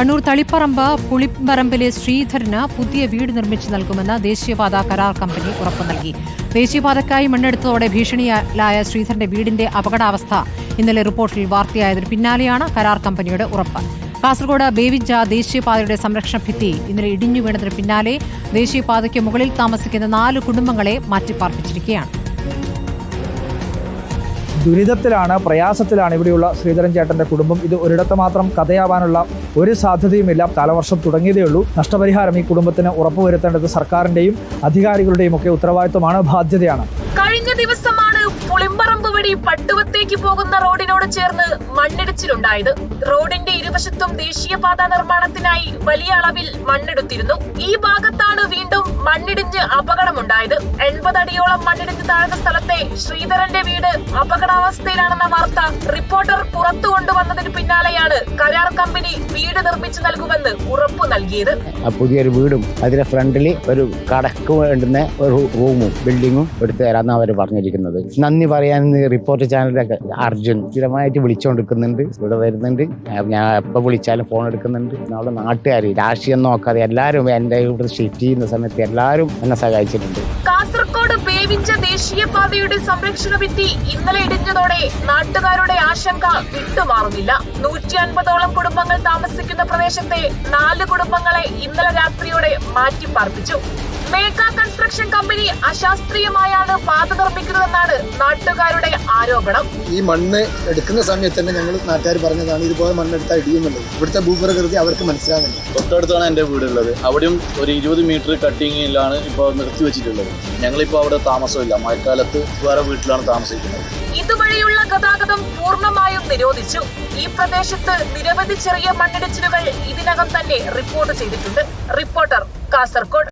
കണ്ണൂർ തളിപ്പറമ്പ് പുളിപ്പറമ്പിലെ ശ്രീധരന് പുതിയ വീട് നിർമ്മിച്ചു നൽകുമെന്ന് ദേശീയപാത കരാർ കമ്പനി ഉറപ്പു നൽകി. ദേശീയപാതയ്ക്കായി മണ്ണെടുത്തതോടെ ഭീഷണിയിലായ ശ്രീധരന്റെ വീടിന്റെ അപകടാവസ്ഥ ഇന്നലെ റിപ്പോർട്ടിൽ വാർത്തയായതിന് പിന്നാലെയാണ് കരാർ കമ്പനിയുടെ ഉറപ്പ്. കാസർഗോഡ് ബേവിഞ്ച ദേശീയപാതയുടെ സംരക്ഷണ ഭിത്തി ഇന്നലെ ഇടിഞ്ഞു വീണതിന് പിന്നാലെ ദേശീയപാതയ്ക്ക് മുകളിൽ താമസിക്കുന്ന നാല് കുടുംബങ്ങളെ മാറ്റിപ്പാർപ്പിച്ചിരിക്കുകയാണ്. ദുരിതത്തിലാണ് പ്രയാസത്തിലാണ് ഇവിടെയുള്ള ശ്രീധരൻ ചേട്ടന്റെ കുടുംബം. ഇത് ഒരിടത്ത് മാത്രം കഥയാവാനുള്ള ഒരു സാധ്യതയുമില്ല. കാലവർഷം തുടങ്ങിയതേ ഉള്ളൂ നഷ്ടപരിഹാരം ഈ കുടുംബത്തിന് ഉറപ്പുവരുത്തേണ്ടത് സർക്കാരിന്റെയും അധികാരികളുടെയും ഒക്കെ ഉത്തരവാദിത്വമാണ് ബാധ്യതയാണ്. കഴിഞ്ഞ ദിവസമാണ് പുളിമ്പറമ്പ് വഴി പട്ടുവത്തേക്ക് പോകുന്ന റോഡിനോട് ചേർന്ന് മണ്ണിടിച്ചിലുണ്ടായത്. റോഡിന്റെ ഇരുവശത്തും ദേശീയപാത നിർമ്മാണത്തിനായി വലിയ അളവിൽ മണ്ണെടുത്തിരുന്നു. ഈ ഭാഗത്താണ് മണ്ണിടിഞ്ഞ് അപകടമുണ്ടായത്. എൺപത് അടിയോളം മണ്ണിടിഞ്ഞ് താഴ്ന്ന സ്ഥലത്തെ ശ്രീധരന്റെ വീട് അപകടാവസ്ഥയിലാണെന്ന വാർത്ത റിപ്പോർട്ടർ പുറത്തു കൊണ്ടുവന്നതിന് പിന്നാലെയാണ് കരാർ കമ്പനി വീട് നിർമ്മിച്ചു നൽകുമെന്ന് ഉറപ്പു നൽകിയത്. പുതിയൊരു വീടും അതിന്റെ ഫ്രണ്ടിൽ ഒരു കടക്ക് വേണ്ടുന്ന ഒരു റൂമും ബിൽഡിങ്ങും എടുത്തു തരാമെന്ന് അവർ പറഞ്ഞിരിക്കുന്നത്. നന്ദി പറയാൻ റിപ്പോർട്ട് ചാനലിലൊക്കെ അർജുൻ സ്ഥിരമായിട്ട് വിളിച്ചുകൊണ്ടിരിക്കുന്നുണ്ട് ഇവിടെ വരുന്നുണ്ട്. ഞാൻ എപ്പോൾ വിളിച്ചാലും ഫോൺ എടുക്കുന്നുണ്ട്. നമ്മുടെ നാട്ടുകാർ രാഷ്ട്രീയം നോക്കാതെ എല്ലാവരും എന്റെ ഇവിടെ ഷിഫ്റ്റ് ചെയ്യുന്ന സമയത്ത് എല്ലാവരും എന്നെ സഹായിച്ചിട്ടുണ്ട്. കാസർഗോഡ് ബേവിഞ്ച ദേശീയപാതയുടെ സംരക്ഷണ ഭിത്തി ഇന്നലെ ഇടിഞ്ഞതോടെ നാട്ടുകാരുടെ ആശങ്ക വിട്ടുമാറുന്നില്ല. നൂറ്റി അൻപതോളം കുടുംബങ്ങൾ താമസിക്കുന്ന പ്രദേശത്തെ നാല് കുടുംബങ്ങളെ ഇന്നലെ രാത്രിയോടെ മാറ്റിപ്പാർപ്പിച്ചു. മേഘ കൺസ്ട്രക്ഷൻ കമ്പനി അശാസ്ത്രീയമായാണ് പാത നിർമ്മിക്കുന്നതെന്നാണ് നാട്ടുകാരുടെ ആരോപണം. ഈ മണ്ണ് എടുക്കുന്ന സമയത്ത് തന്നെ ഞങ്ങൾ നാട്ടുകാർ പറഞ്ഞതാണ് ഇതുപോലെ മണ്ണെടുത്താൽ ഇടിയുന്നുള്ളത് ഇവിടുത്തെ ഭൂപ്രകൃതി അവർക്ക് മനസ്സിലാകുന്നില്ല. തൊട്ടടുത്താണ് എന്റെ വീടുള്ളത്. അവിടെയും ഒരു ഇരുപത് മീറ്റർ കട്ടിങ്ങിലാണ് ഇപ്പോൾ നിർത്തി വെച്ചിട്ടുള്ളത്. ഞങ്ങളിപ്പോൾ അവിടെ താമസമില്ല. മഴക്കാലത്ത് വേറെ വീട്ടിലാണ് താമസിക്കുന്നത്. ഇതുവഴിയുള്ള ഗതാഗതം പൂർണമായും നിരോധിച്ചു. ഈ പ്രദേശത്ത് നിരവധി ചെറിയ മണ്ണിടിച്ചിലുകൾ ഇതിനകം തന്നെ റിപ്പോർട്ട് ചെയ്തിട്ടുണ്ട്. റിപ്പോർട്ടർ കാസർഗോഡ്